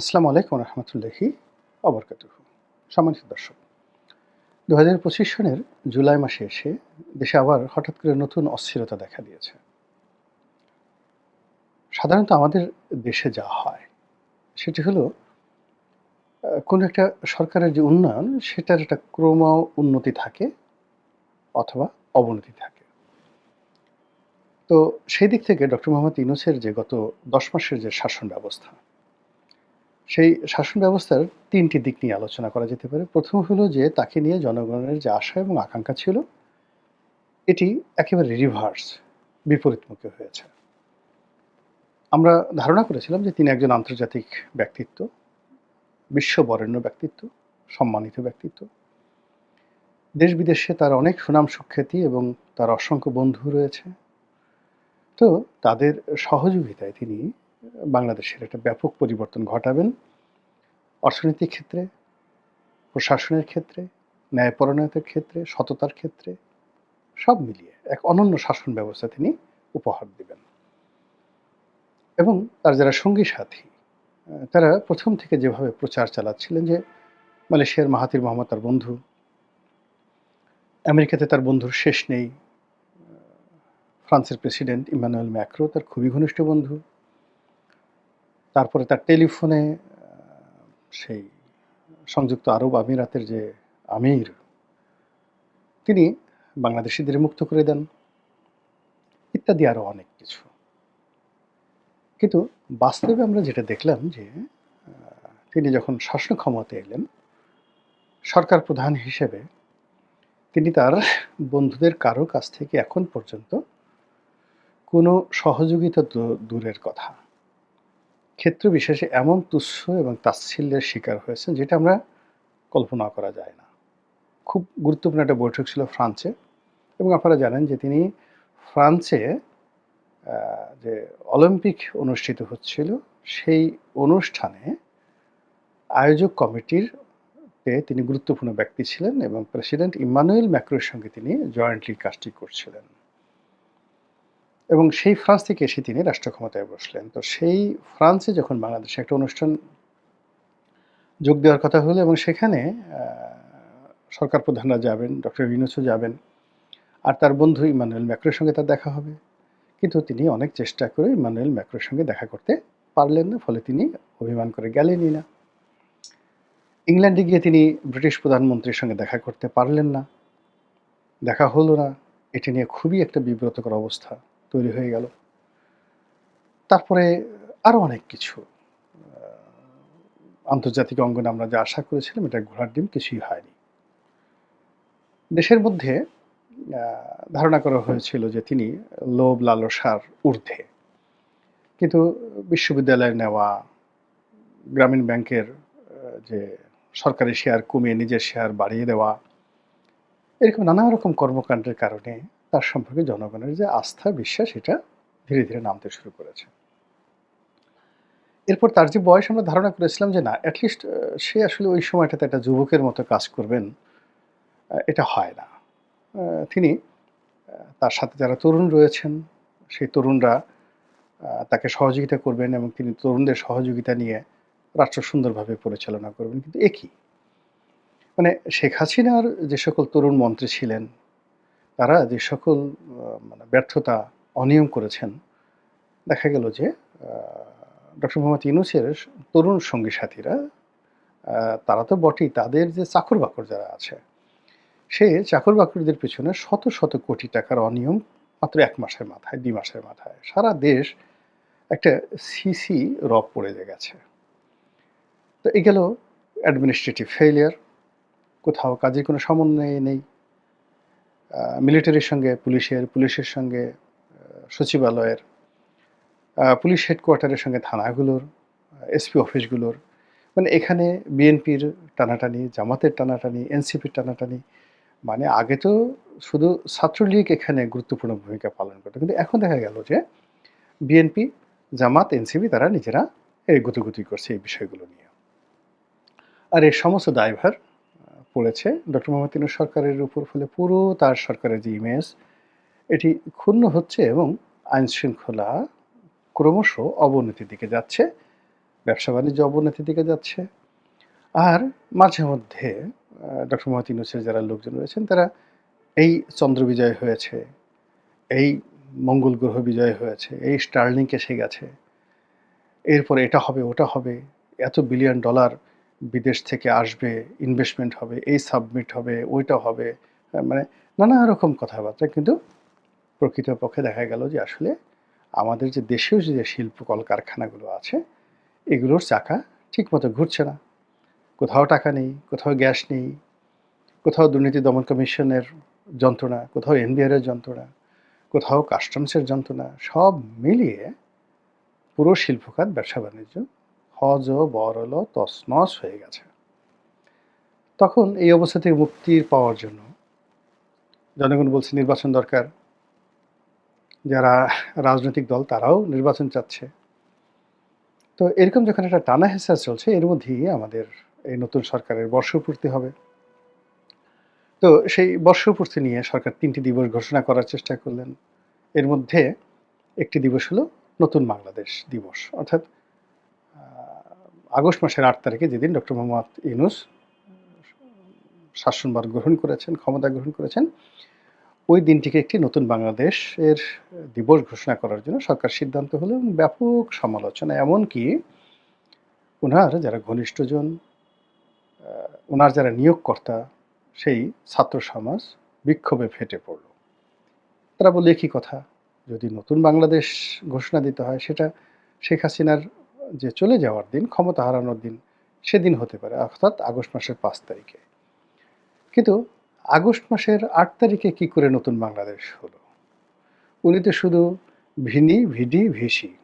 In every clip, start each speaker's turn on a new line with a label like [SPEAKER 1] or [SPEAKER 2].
[SPEAKER 1] আসসালামু আলাইকুম রহমতুল্লাহি অবরকাত সম্মানিত দর্শক দু হাজার পঁচিশ সনের জুলাই মাসে এসে দেশে আবার হঠাৎ করে নতুন অস্থিরতা দেখা দিয়েছে। সাধারণত আমাদের দেশে যা হয়, সেটি হলো কোনো একটা সরকারের যে উন্নয়ন, সেটার একটা ক্রম উন্নতি থাকে অথবা অবনতি থাকে। তো সেই দিক থেকে ডক্টর মোহাম্মদ ইউনুসের যে গত দশ মাসের যে শাসন ব্যবস্থা সেই শাসন ব্যবস্থার তিনটি দিক নিয়ে আলোচনা করা যেতে পারে। প্রথম হলো যে, তাকে নিয়ে জনগণের যে আশা এবং আকাঙ্ক্ষা ছিল, এটি একেবারে রিভার্স বিপরীতমুখী হয়েছে। আমরা ধারণা করেছিলাম যে, তিনি একজন আন্তর্জাতিক ব্যক্তিত্ব বিশ্ব বরেণ্য ব্যক্তিত্ব, সম্মানিত ব্যক্তিত্ব। দেশ বিদেশে তার অনেক সুনাম সুখ্যাতি এবং তার অসংখ্য বন্ধু রয়েছে। তো তাদের সহযোগিতায় তিনি বাংলাদেশের একটা ব্যাপক পরিবর্তন ঘটাবেন। অর্থনৈতিক ক্ষেত্রে, প্রশাসনের ক্ষেত্রে ন্যায়পরণতার ক্ষেত্রে, সততার ক্ষেত্রে, সব মিলিয়ে এক অনন্য শাসন ব্যবস্থা তিনি উপহার দিবেন। এবং তার যারা সঙ্গী সাথী তারা প্রথম থেকে যেভাবে প্রচার চালাচ্ছিলেন যে মালয়েশিয়ার মাহাতির মোহাম্মদ তার বন্ধু, আমেরিকাতে তার বন্ধুর শেষ নেই ফ্রান্সের প্রেসিডেন্ট ইমানুয়েল ম্যাক্রো তার খুবই ঘনিষ্ঠ বন্ধু তারপরে তার টেলিফোনে সেই সংযুক্ত আরব আমিরাতের যে আমির, তিনি বাংলাদেশিদের মুক্ত করে দেন। ইত্যাদি আরও অনেক কিছু। কিন্তু বাস্তবে আমরা যেটা দেখলাম যে তিনি যখন শাসন ক্ষমতা এলেন, সরকার প্রধান হিসেবে তিনি তার বন্ধুদের কারও কাছ থেকে এখন পর্যন্ত কোনো সহযোগিতা দূরের কথা ক্ষেত্র বিশেষে এমন তুচ্ছ এবং তাচ্ছিল্যের শিকার হয়েছেন যেটা আমরা কল্পনা করা যায় না। খুব গুরুত্বপূর্ণ একটা বৈঠক ছিল ফ্রান্সে এবং আপনারা জানেন যে তিনি ফ্রান্সে যে অলিম্পিক অনুষ্ঠিত হচ্ছিল সেই অনুষ্ঠানে আয়োজক কমিটির তিনি গুরুত্বপূর্ণ ব্যক্তি ছিলেন এবং প্রেসিডেন্ট ইমানুয়েল ম্যাক্রোর সঙ্গে তিনি জয়েন্টলি কাজটি করছিলেন। এবং সেই ফ্রান্স থেকে এসে তিনি রাষ্ট্র ক্ষমতায় বসলেন। তো সেই ফ্রান্সে যখন বাংলাদেশে একটা অনুষ্ঠান যোগ দেওয়ার কথা হলো এবং সেখানে সরকার প্রধানরা যাবেন, ডক্টর ইউনুসও যাবেন, আর তার বন্ধু ইমানুয়েল ম্যাক্রোর সঙ্গে তার দেখা হবে। কিন্তু তিনি অনেক চেষ্টা করে ইমানুয়েল ম্যাক্রোর সঙ্গে দেখা করতে পারলেন না, ফলে তিনি অভিমান করে গেলেনই না। ইংল্যান্ডে গিয়ে তিনি ব্রিটিশ প্রধানমন্ত্রীর সঙ্গে দেখা করতে পারলেন না, দেখা হলো না। এটি নিয়ে খুবই একটা বিব্রতকর অবস্থা। তৈরি হয়ে গেল। তারপরে আরও অনেক কিছু আন্তর্জাতিক অঙ্গনে আমরা যা আশা করেছিলাম এটা ঘোড়ার ডিম কিছুই হয়নি। দেশের মধ্যে ধারণা করা হয়েছিল যে তিনি লোভ লালসার ঊর্ধ্বে। কিন্তু বিশ্ববিদ্যালয়ে নেওয়া, গ্রামীণ ব্যাংকের যে সরকারি শেয়ার কমিয়ে নিজের শেয়ার বাড়িয়ে দেওয়া, এরকম নানা রকম কর্মকাণ্ডের কারণে তার সম্পর্কে জনগণের যে আস্থা, বিশ্বাস, এটা ধীরে ধীরে নামতে শুরু করেছে। এরপর তার যে বয়স আমরা ধারণা করেছিলাম যে না অ্যাটলিস্ট সে আসলে ওই সময়টাতে একটা যুবকের মতো কাজ করবেন এটা হয় না। তিনি তার সাথে যারা তরুণ রয়েছেন, সেই তরুণরা তাকে সহযোগিতা করবেন এবং তিনি তরুণদের সহযোগিতা নিয়ে রাষ্ট্র সুন্দরভাবে পরিচালনা করবেন। কিন্তু একই মানে শেখ হাসিনার যে সকল তরুণ মন্ত্রী ছিলেন তারা যে সকল মানে ব্যর্থতা অনিয়ম করেছেন, দেখা গেল যে ডক্টর মোহাম্মদ ইউনুসের তরুণ সঙ্গী সাথীরা তারা তো বটেই তাদের যে চাকর বাকর যারা আছে, সে চাকর বাকরদের পিছনে শত শত কোটি টাকার অনিয়ম মাত্র এক মাসের মাথায়, দুই মাসের মাথায়। সারা দেশ একটা সিসি রব পড়ে গেছে। তো এই গেল অ্যাডমিনিস্ট্রেটিভ ফেলিয়ার কোথাও কাজের কোনো সমন্বয় নেই। মিলিটারির সঙ্গে, পুলিশের পুলিশের সঙ্গে সচিবালয়ের পুলিশ হেডকোয়ার্টারের সঙ্গে থানাগুলোর এসপি অফিসগুলোর মানে এখানে বিএনপির টানাটানি, জামাতের টানাটানি এনসিপির টানাটানি মানে আগে তো শুধু ছাত্রলীগ এখানে গুরুত্বপূর্ণ ভূমিকা পালন করতো। কিন্তু এখন দেখা গেল যে বিএনপি জামাত এনসিপি তারা নিজেরা এই গুতুগুতি করছে এই বিষয়গুলো নিয়ে। আর এর সমস্ত দায়ভার পড়েছে ডক্টর মোহাম্মদ ইউনূস সরকারের উপর ফলে পুরো তার সরকারের যে ইমেজ এটি ক্ষুণ্ণ হচ্ছে এবং আইন শৃঙ্খলা ক্রমশ অবনতির দিকে যাচ্ছে, ব্যবসা বাণিজ্য অবনতির দিকে যাচ্ছে। আর মাঝে মধ্যে ডক্টর মোহাম্মদ ইউনুসের যারা লোকজন রয়েছেন, তারা এই চন্দ্র বিজয় হয়েছে, এই মঙ্গল গ্রহ বিজয় হয়েছে, এই স্টার্লিংক এসে গেছে, এরপর এটা হবে, ওটা হবে, এত বিলিয়ন ডলার বিদেশ থেকে আসবে ইনভেস্টমেন্ট হবে, এই সাবমিট হবে, ওইটা হবে মানে নানা রকম কথাবার্তা। কিন্তু প্রকৃতপক্ষে দেখা গেল যে আসলে আমাদের যে দেশীয় যে শিল্প কলকারখানাগুলো আছে, এগুলোর চাকা ঠিকমতো ঘুরছে না। কোথাও টাকা নেই, কোথাও গ্যাস নেই, কোথাও দুর্নীতি দমন কমিশনের যন্ত্রণা, কোথাও এনবিআরের যন্ত্রণা, কোথাও কাস্টমসের যন্ত্রণা, সব মিলিয়ে পুরো শিল্পখাত ব্যবসা বাণিজ্য হজ বরল তসনস হয়ে গেছে। তখন এই অবস্থা থেকে মুক্তির পাওয়ার জন্য জনগণ বলছে, নির্বাচন দরকার। যারা রাজনৈতিক দল, তারাও নির্বাচন চাচ্ছে। তো এরকম যখন একটা টানা হেসা চলছে, এর মধ্যেই আমাদের এই নতুন সরকারের বর্ষপূর্তি হবে। তো সেই বর্ষপূর্তি নিয়ে সরকার তিনটি দিবস ঘোষণা করার চেষ্টা করলেন। এর মধ্যে একটি দিবস হলো নতুন বাংলাদেশ দিবস, অর্থাৎ আগস্ট মাসের আট তারিখে যেদিন ডক্টর মোহাম্মদ ইউনুস শাসনভার গ্রহণ করেছেন, ক্ষমতা গ্রহণ করেছেন, ওই দিনটিকে একটি নতুন বাংলাদেশের দিবস ঘোষণা করার জন্য সরকার সিদ্ধান্ত হলো এবং ব্যাপক সমালোচনা, এমনকি ওনার যারা ঘনিষ্ঠজন ওনার যারা নিয়োগকর্তা, সেই ছাত্র সমাজ বিক্ষোভে ফেটে পড়ল। তারা বললে কি কথা? যদি নতুন বাংলাদেশ ঘোষণা দিতে হয়, সেটা শেখ হাসিনার যে চলে যাওয়ার দিন ক্ষমতা হারানোর দিন সেদিন হতে পারে অর্থাৎ আগস্ট মাসের পাঁচ তারিখে। কিন্তু আগস্ট মাসের আট তারিখে কি করে নতুন বাংলাদেশ হলো? উনি তো শুধু ভিনি ভিডি ভিসি।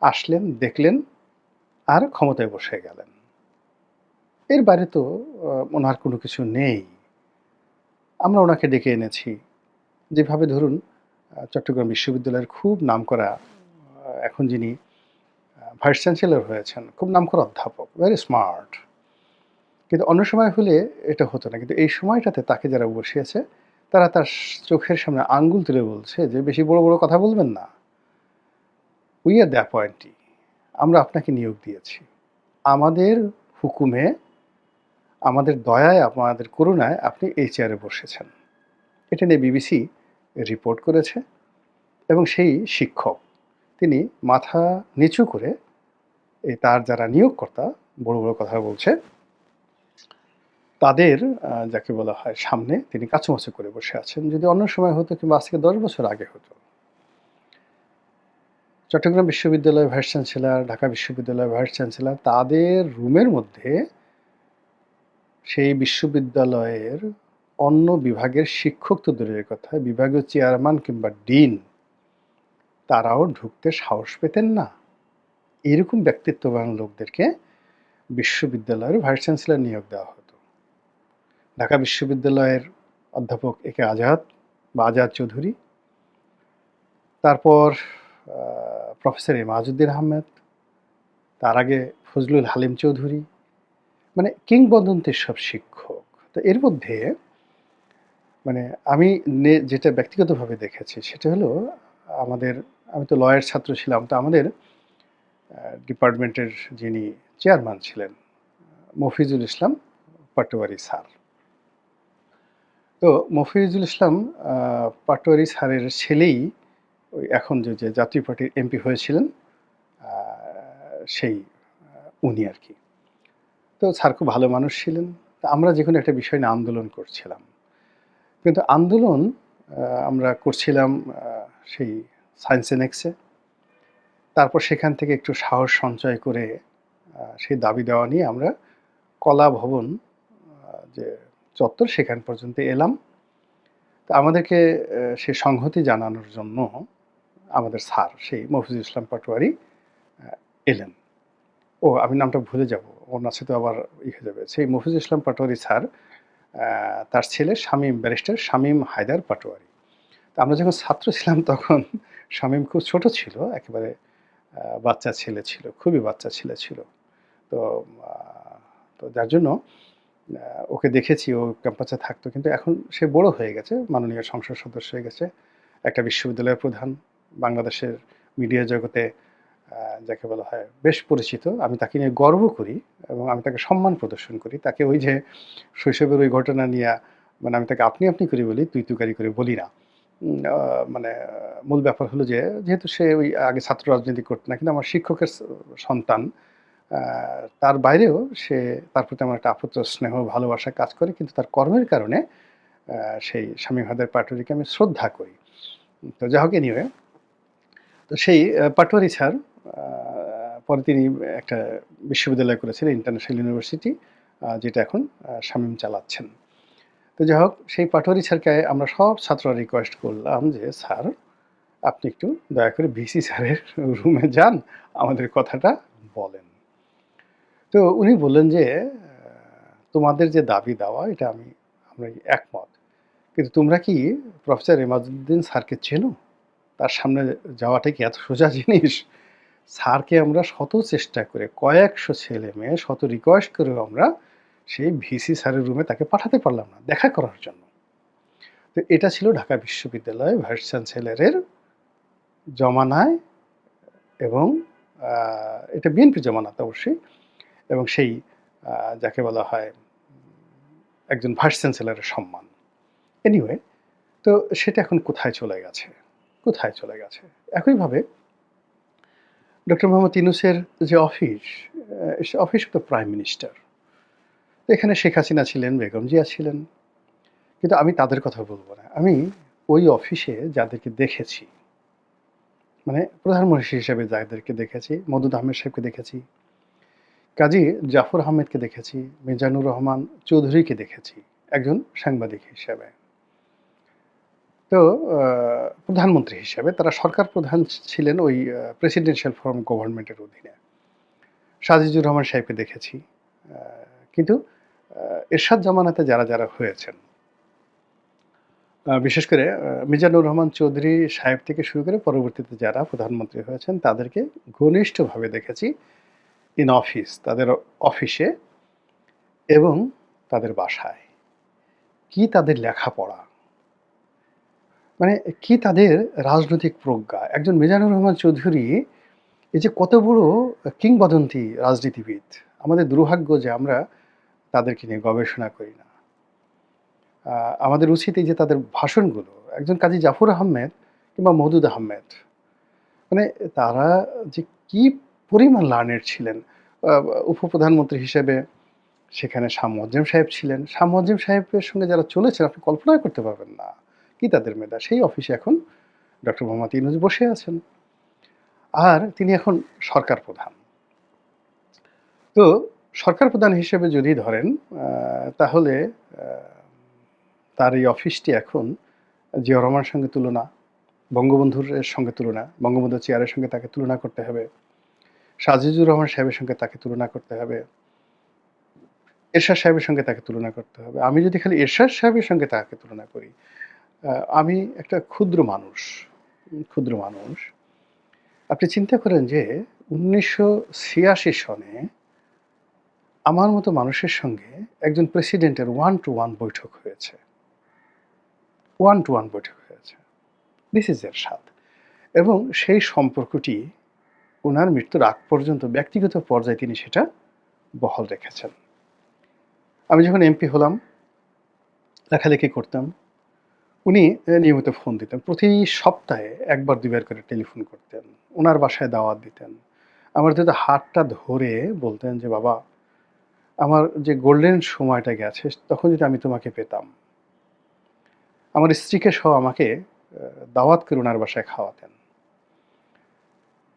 [SPEAKER 1] আসলেন দেখলেন আর ক্ষমতায় বসে গেলেন। এর বাইরে তো ওনার কোনো কিছু নেই। আমরা ওনাকে ডেকে এনেছি। যেভাবে ধরুন চট্টগ্রাম বিশ্ববিদ্যালয়ের খুব নামকরা আহ, এখন যিনি ভাইস চ্যান্সেলর হয়েছেন, খুব নামকরা অধ্যাপক ভেরি স্মার্ট কিন্তু অন্য সময় হলে এটা হতো না, কিন্তু এই সময়টাতে তাকে যারা বসিয়েছে, তারা তার চোখের সামনে আঙ্গুল তুলে বলছে যে, বেশি বড় বড় কথা বলবেন না। উই আর দ্য পয়েন্টই আমরা আপনাকে নিয়োগ দিয়েছি। আমাদের হুকুমে, আমাদের দয়ায়, আমাদের করুণায় আপনি এই চেয়ারে বসেছেন। এটা নিয়ে বিবিসি রিপোর্ট করেছে এবং সেই শিক্ষক, তিনি মাথা নিচু করে এই তার যারা নিয়োগকর্তা, বড় বড় কথা বলছে, তাদের যাকে বলা হয় সামনে তিনি কাছুমাছু করে বসে আছেন। যদি অন্য সময় হতো কিংবা আজ থেকে দশ বছর আগে হতো। চট্টগ্রাম বিশ্ববিদ্যালয়ের ভাইস চ্যান্সেলর, ঢাকা বিশ্ববিদ্যালয়ের ভাইস চ্যান্সেলর, তাদের রুমের মধ্যে সেই বিশ্ববিদ্যালয়ের অন্য বিভাগের শিক্ষক তো দূরের কথা, বিভাগীয় চেয়ারম্যান কিংবা ডিন, তারাও ঢুকতে সাহস পেতেন না। এরকম ব্যক্তিত্ববান লোকদেরকে বিশ্ববিদ্যালয়ের ভাইস চ্যান্সেলর নিয়োগ দেওয়া হতো। ঢাকা বিশ্ববিদ্যালয়ের অধ্যাপক একে আজাদ বা আজাদ চৌধুরী। তারপর প্রফেসর এম আজউদ্দিন আহমেদ, তার আগে ফজলুল হালিম চৌধুরী মানে কিংবদন্তির সব শিক্ষক। তো এর মধ্যে মানে আমি যেটা ব্যক্তিগতভাবে দেখেছি সেটা হলো, আমাদের, আমি তো লয়ের ছাত্র ছিলাম, তো আমাদের ডিপার্টমেন্টের যিনি চেয়ারম্যান ছিলেন, মফিজুল ইসলাম পাটোয়ারি স্যার। তো মফিজুল ইসলাম পাটোয়ারি স্যারের ছেলেই ওই এখন যে যে জাতীয় পার্টির এমপি হয়েছিলেন সেই উনি আর কি। তো স্যার খুব ভালো মানুষ ছিলেন। আমরা যে কোনো একটা বিষয় নিয়ে আন্দোলন করছিলাম। কিন্তু আন্দোলন আমরা করছিলাম সেই সায়েন্স এনেক্সে তারপর সেখান থেকে একটু সাহস সঞ্চয় করে সেই দাবি দেওয়া নিয়ে আমরা কলা ভবন যে চত্বর সেখান পর্যন্ত এলাম। তো আমাদেরকে সে সংহতি জানানোর জন্য আমাদের স্যার, সেই মফিজুল ইসলাম পাটোয়ারি এলেন। ও, আমি নামটা ভুলে যাব ওর নাচে তো আবার ই হয়ে যাবে। সেই মফিজুল ইসলাম পাটোয়ারি স্যার তার ছেলে শামীম, ব্যারিস্টার শামীম হায়দার পাটোয়ারি। তো আমরা যখন ছাত্র ছিলাম তখন শামীম খুব ছোট ছিল, একেবারে বাচ্চা ছেলে ছিল, খুবই বাচ্চা ছেলে ছিল। তো তো যার জন্য ওকে দেখেছি, ও ক্যাম্পাসে থাকতো, কিন্তু এখন সে বড় হয়ে গেছে, মাননীয় সংসদ সদস্য হয়ে গেছে, একটা বিশ্ববিদ্যালয়ের প্রধান, বাংলাদেশের মিডিয়া জগতে যাকে বলা হয় বেশ পরিচিত। আমি তাকে নিয়ে গর্ব করি এবং আমি তাকে সম্মান প্রদর্শন করি। তাকে ওই যে শৈশবের ওই ঘটনা নিয়ে মানে আমি তাকে আপনি আপনি করে বলি, তুই তুকারি করে বলি না। মানে মূল ব্যাপার হলো যে, যেহেতু সে ওই আগে ছাত্র রাজনীতি করতো না, কিন্তু আমার শিক্ষকের সন্তান তার বাইরেও সে তার প্রতি আমার একটা আপত্র স্নেহ, ভালোবাসা কাজ করে, কিন্তু তার কর্মের কারণে সেই স্বামী হায়দার পাটোয়ারিকে আমি শ্রদ্ধা করি। তো যা হোক এনিওয়ে তো সেই পাটোয়ারি স্যার পরে তিনি একটা বিশ্ববিদ্যালয় করেছিলেন ইন্টারন্যাশনাল ইউনিভার্সিটি যেটা এখন শামীম চালাচ্ছেন। তো যাই হোক, সেই পাটোয়ারি স্যারকে আমরা সব ছাত্ররা রিকোয়েস্ট করলাম যে, স্যার, আপনি একটু দয়া করে ভিসি স্যারের রুমে যান, আমাদের কথাটা বলেন। তো উনি বললেন যে তোমাদের যে দাবি দেওয়া, এটা আমি, আমরা একমত। কিন্তু তোমরা কি প্রফেসর এমাজুদ্দিন স্যারকে চেনো? তার সামনে যাওয়াটা কি এত সোজা জিনিস? স্যারকে আমরা শত চেষ্টা করে, কয়েকশো ছেলে মেয়ে শত রিকোয়েস্ট করেও আমরা সেই ভিসি স্যারের রুমে তাকে পাঠাতে পারলাম না, দেখা করার জন্য। তো এটা ছিল ঢাকা বিশ্ববিদ্যালয় ভাইস চ্যান্সেলরের জমানায় এবং এটা বিএনপি জমানাতে অবশ্যই, এবং সেই যাকে বলা হয়, একজন ভাইস চ্যান্সেলরের সম্মান। এনিওয়ে তো সেটা এখন কোথায় চলে গেছে? কোথায় চলে গেছে? একইভাবে ডক্টর মোহাম্মদ ইনুসের যে অফিস অফিস তো প্রাইম মিনিস্টার এখানে শেখ হাসিনা ছিলেন, বেগম জিয়া ছিলেন। কিন্তু আমি তাদের কথা বলব না। আমি ওই অফিসে যাদেরকে দেখেছি মানে প্রধানমন্ত্রী হিসেবে যাদেরকে দেখেছি, মদুদ আহমেদ সাহেবকে দেখেছি, কাজী জাফর আহমেদকে দেখেছি, মিজানুর রহমান চৌধুরীকে দেখেছি, একজন সাংবাদিক হিসেবে। তো প্রধানমন্ত্রী হিসেবে তারা সরকার প্রধান ছিলেন ওই প্রেসিডেন্সিয়াল ফর্ম গভর্নমেন্টের অধীনে। সাজিজুর রহমান সাহেবকে দেখেছি কিন্তু এরশাদ জামানাতে যারা যারা হয়েছেন বিশেষ করে মিজানুর রহমান চৌধুরী সাহেব থেকে শুরু করে পরবর্তীতে যারা প্রধানমন্ত্রী হয়েছেন, তাদেরকে ঘনিষ্ঠভাবে দেখেছি ইন অফিস তাদের অফিসে এবং তাদের বাসায়। কি তাদের লেখাপড়া? মানে কি তাদের রাজনৈতিক প্রজ্ঞা? একজন মিজানুর রহমান চৌধুরী, এই যে কত বড় কিংবদন্তি রাজনীতিবিদ, আমাদের দুর্ভাগ্য যে আমরা তাদেরকে নিয়ে গবেষণা করি না। আমাদের উচিত এই যে তাদের ভাষণগুলো, একজন কাজী জাফর আহমেদ কিংবা মহদুদ আহমেদ মানে তারা যে কি পরিমাণ লার্নের ছিলেন উপপ্রধানমন্ত্রী হিসেবে সেখানে শাহ মোয়াজ্জেম সাহেব ছিলেন। শাহ মোয়াজ্জেম সাহেবের সঙ্গে যারা চলেছেন, আপনি কল্পনাই করতে পারবেন না কি তাদের মেধা। সেই অফিসে এখন ডক্টর মোহাম্মদ ইউনুস বসে আছেন। আর তিনি এখন সরকার প্রধান। তো সরকার প্রধান হিসেবে যদি ধরেন তাহলে তার এই অফিসটি এখন জিয়া রহমানের সঙ্গে তুলনা, বঙ্গবন্ধুর সঙ্গে তুলনা, বঙ্গবন্ধু চেয়ারের সঙ্গে তাকে তুলনা করতে হবে, সাজিজুর রহমান সাহেবের সঙ্গে তাকে তুলনা করতে হবে, এরশাদ সাহেবের সঙ্গে তাকে তুলনা করতে হবে। আমি যদি খালি এরশাদ সাহেবের সঙ্গে তাকে তুলনা করি আমি একটা ক্ষুদ্র মানুষ ক্ষুদ্র মানুষ। আপনি চিন্তা করেন যে উনিশশো ছিয়াশি সনে আমার মতো মানুষের সঙ্গে একজন প্রেসিডেন্টের ওয়ান টু ওয়ান বৈঠক হয়েছে। ওয়ান টু ওয়ান বৈঠক হয়েছে। দিস ইজ এরশাদ এবং সেই সম্পর্কটি ওনার মৃত্যুর আগ পর্যন্ত ব্যক্তিগত পর্যায়ে তিনি সেটা বহাল রেখেছেন। আমি যখন এমপি হলাম, লেখালেখি করতাম, উনি নিয়মিত ফোন দিতেন। প্রতি সপ্তাহে একবার দুবার করে টেলিফোন করতেন। ওনার বাসায় দাওয়াত দিতেন। আমার যদি হাতটা ধরে বলতেন যে, বাবা আমার যে গোল্ডেন সময়টা গেছে, তখন যদি আমি তোমাকে পেতাম, আমার স্ত্রীকে সহ আমাকে দাওয়াত করে ওনার বাসায় খাওয়াতেন।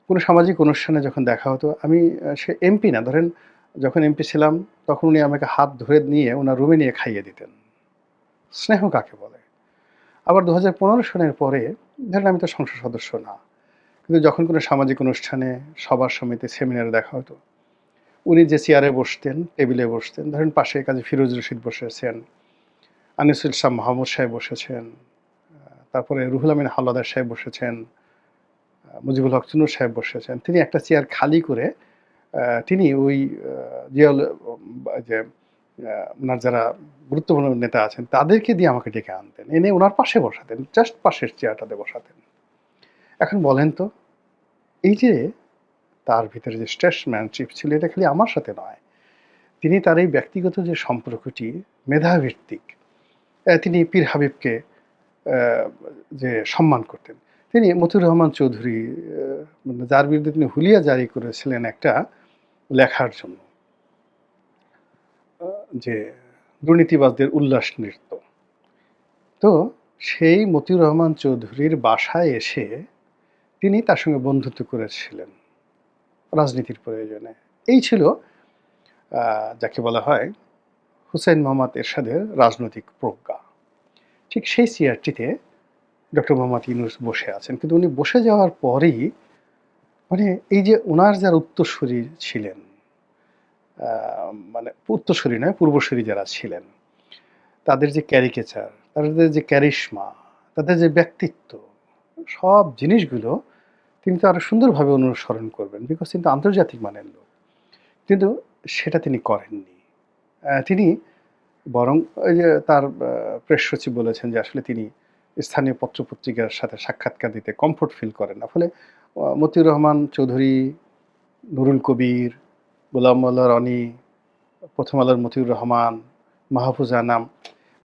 [SPEAKER 1] কোনো সামাজিক অনুষ্ঠানে যখন দেখা হতো, আমি সে এমপি না, ধরেন যখন এমপি ছিলাম, তখন উনি আমাকে হাত ধরে নিয়ে ওনার রুমে নিয়ে খাইয়ে দিতেন। স্নেহ কাকে বলে? আবার দু হাজার পনেরো সনের পরে, ধরেন আমি তো সংসদ সদস্য না, কিন্তু যখন কোনো সামাজিক অনুষ্ঠানে সবার সমিতি সেমিনারে দেখা হতো উনি যে চেয়ারে বসতেন, টেবিলে বসতেন, ধরেন পাশে কাজে ফিরোজ রশিদ বসেছেন, আনিসুল ইসলাম মাহমুদ সাহেব বসেছেন তারপরে রুহুল আমিন হাওলাদার সাহেব বসেছেন মুজিবুল হক চুনুর সাহেব বসেছেন। তিনি একটা চেয়ার খালি করে তিনি ওই জিয়াউল যে ওনার যারা গুরুত্বপূর্ণ নেতা আছেন, তাদেরকে দিয়ে আমাকে ডেকে আনতেন। এনে ওনার পাশে বসাতেন, জাস্ট পাশের চেয়ারটাতে বসাতেন। এখন বলেন তো, এই যে তার ভিতরে যে স্টেটসম্যানশিপ ছিল, এটা খালি আমার সাথে নয়। তিনি তার এই ব্যক্তিগত যে সম্পর্কটি মেধাভিত্তিক তিনি পীর হাবিবকে যে সম্মান করতেন। তিনি মতিউর রহমান চৌধুরী মানে যার বিরুদ্ধে তিনি হুলিয়া জারি করেছিলেন একটা লেখার জন্য যে দুর্নীতিবাদদের উল্লাস নৃত্য। তো সেই মতিউর রহমান চৌধুরীর বাসায় এসে তিনি তার সঙ্গে বন্ধুত্ব করেছিলেন। রাজনীতির প্রয়োজনে। এই ছিল যাকে বলা হয় হুসেন মোহাম্মদ এরশাদের রাজনৈতিক প্রজ্ঞা। ঠিক সেই চেয়ারটিতে ডক্টর মোহাম্মদ ইউনুস বসে আছেন। কিন্তু উনি বসে যাওয়ার পরেই মানে এই যে ওনার যারা উত্তরসূরি ছিলেন মানে উত্তরসূরি নয়, পূর্বসূরি যারা ছিলেন, তাদের যে ক্যারিকেচার, তাদের যে ক্যারিশমা, তাদের যে ব্যক্তিত্ব, সব জিনিসগুলো তিনি তো আরও সুন্দরভাবে অনুসরণ করবেন বিকজ তিনি তো আন্তর্জাতিক মানের লোক। কিন্তু সেটা তিনি করেননি। তিনি বরং ওই যে তার প্রেস সচিব বলেছেন যে আসলে তিনি স্থানীয় পত্রপত্রিকার সাথে সাক্ষাৎকার দিতে কমফোর্ট ফিল করেন না। ফলে মতিউর রহমান চৌধুরী, নুরুল কবির, গোলাম রনি, প্রথম আলোর মতিউর রহমান, মাহফুজ আনাম